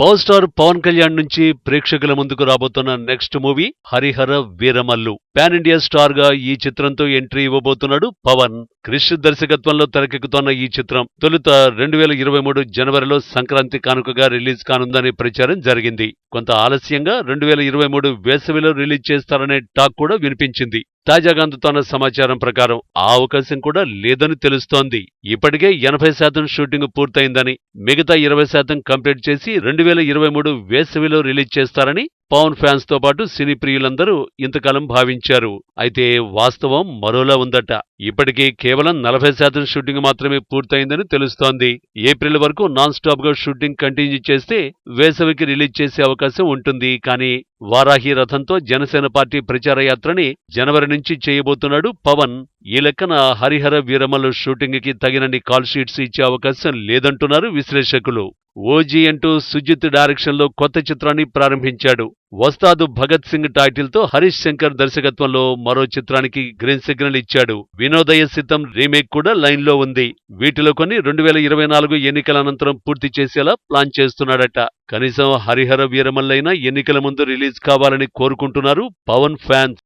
Power star Pawan Kalyan నుంచి ప్రేక్షకుల ముందుకు రాబోతున్న next movie Harihara Veeramallu. Pan India స్టార్గా ఈ చిత్రంతో ఎంట్రీ ఇవ్వబోతున్నాడు పవన్. క్రిష్ దర్శకత్వంలో తెరకెక్కుతోన్న ఈ చిత్రం తొలుత రెండు వేల ఇరవై మూడు జనవరిలో సంక్రాంతి కానుకగా రిలీజ్ కానుందనే ప్రచారం జరిగింది. కొంత ఆలస్యంగా రెండు వేల ఇరవై మూడు వేసవిలో రిలీజ్ చేస్తారనే టాక్ కూడా వినిపించింది. తాజాగా అందుతున్న సమాచారం ప్రకారం ఆ అవకాశం కూడా లేదని తెలుస్తోంది. ఇప్పటికే ఎనభై శాతం షూటింగ్ పూర్తయిందని మిగతా ఇరవై శాతం కంప్లీట్ చేసి రెండు వేల ఇరవై మూడు వేసవిలో రిలీజ్ చేస్తారని పవన్ ఫ్యాన్స్తో పాటు సినీ ప్రియులందరూ ఇంతకాలం భావించారు. అయితే వాస్తవం మరోలా ఉందట. ఇప్పటికీ కేవలం నలభై శాతం షూటింగ్ మాత్రమే పూర్తయిందని తెలుస్తోంది. ఏప్రిల్ వరకు నాన్ స్టాప్గా షూటింగ్ కంటిన్యూ చేస్తే వేసవికి రిలీజ్ చేసే అవకాశం ఉంటుంది. కానీ వారాహి రథంతో జనసేన పార్టీ ప్రచార యాత్రని జనవరి నుంచి చేయబోతున్నాడు పవన్. ఈ లెక్కన హరిహర వీరమల్లు షూటింగ్కి తగినన్ని కాల్ షీట్స్ ఇచ్చే అవకాశం లేదంటున్నారు విశ్లేషకులు. ఓజీ అంటూ సుజిత్ డైరెక్షన్లో కొత్త చిత్రాన్ని ప్రారంభించాడు. వస్తాదు భగత్ సింగ్ టైటిల్తో హరీష్ శంకర్ దర్శకత్వంలో మరో చిత్రానికి గ్రీన్ సిగ్నల్ ఇచ్చాడు. వినోదయ సిద్ధం రీమేక్ కూడా లైన్లో ఉంది. వీటిలో కొన్ని రెండు వేల ఇరవై నాలుగు ఎన్నికల అనంతరం పూర్తి చేసేలా ప్లాన్ చేస్తున్నాడట. కనీసం హరిహర వీరమల్లైనా ఎన్నికల ముందు రిలీజ్ కావాలని కోరుకుంటున్నారు పవన్ ఫ్యాన్స్.